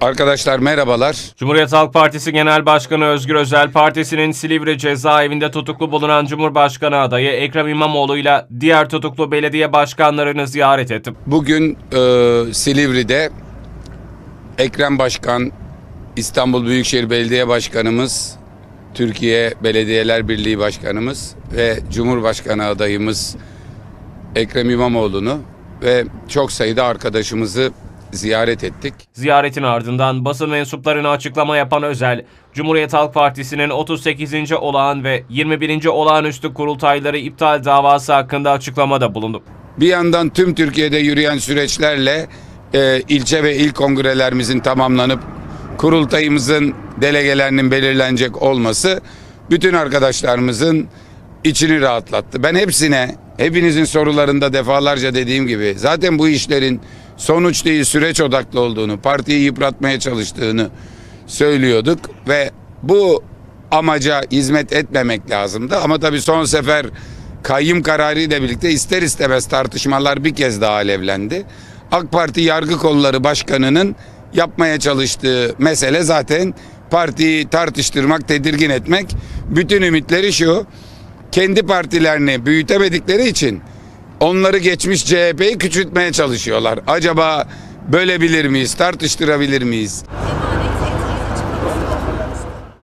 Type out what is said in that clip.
Arkadaşlar merhabalar. Cumhuriyet Halk Partisi Genel Başkanı Özgür Özel, partisinin Silivri cezaevinde tutuklu bulunan Cumhurbaşkanı adayı Ekrem İmamoğlu ile diğer tutuklu belediye başkanlarını ziyaret etti. Bugün e, Silivri'de Ekrem Başkan, İstanbul Büyükşehir Belediye Başkanımız, Türkiye Belediyeler Birliği Başkanımız ve Cumhurbaşkanı adayımız Ekrem İmamoğlu'nu ve çok sayıda arkadaşımızı ziyaret ettik. Ziyaretin ardından basın mensuplarına açıklama yapan Özel, Cumhuriyet Halk Partisi'nin 38. olağan ve 21. olağanüstü kurultayları iptal davası hakkında açıklamada bulundu. Bir yandan tüm Türkiye'de yürüyen süreçlerle e, ilçe ve il kongrelerimizin tamamlanıp kurultayımızın delegelerinin belirlenecek olması bütün arkadaşlarımızın içini rahatlattı. Ben hepsine, hepinizin sorularında defalarca dediğim gibi zaten bu işlerin sonuç değil süreç odaklı olduğunu, partiyi yıpratmaya çalıştığını söylüyorduk ve bu amaca hizmet etmemek lazımdı. Ama tabii son sefer kayyum kararı ile birlikte ister istemez tartışmalar bir kez daha alevlendi. AK Parti Yargı Kolları Başkanı'nın yapmaya çalıştığı mesele zaten partiyi tartıştırmak, tedirgin etmek. Bütün ümitleri şu, kendi partilerini büyütemedikleri için onları geçmiş CHP'yi küçültmeye çalışıyorlar. Acaba bölebilir miyiz, tartıştırabilir miyiz?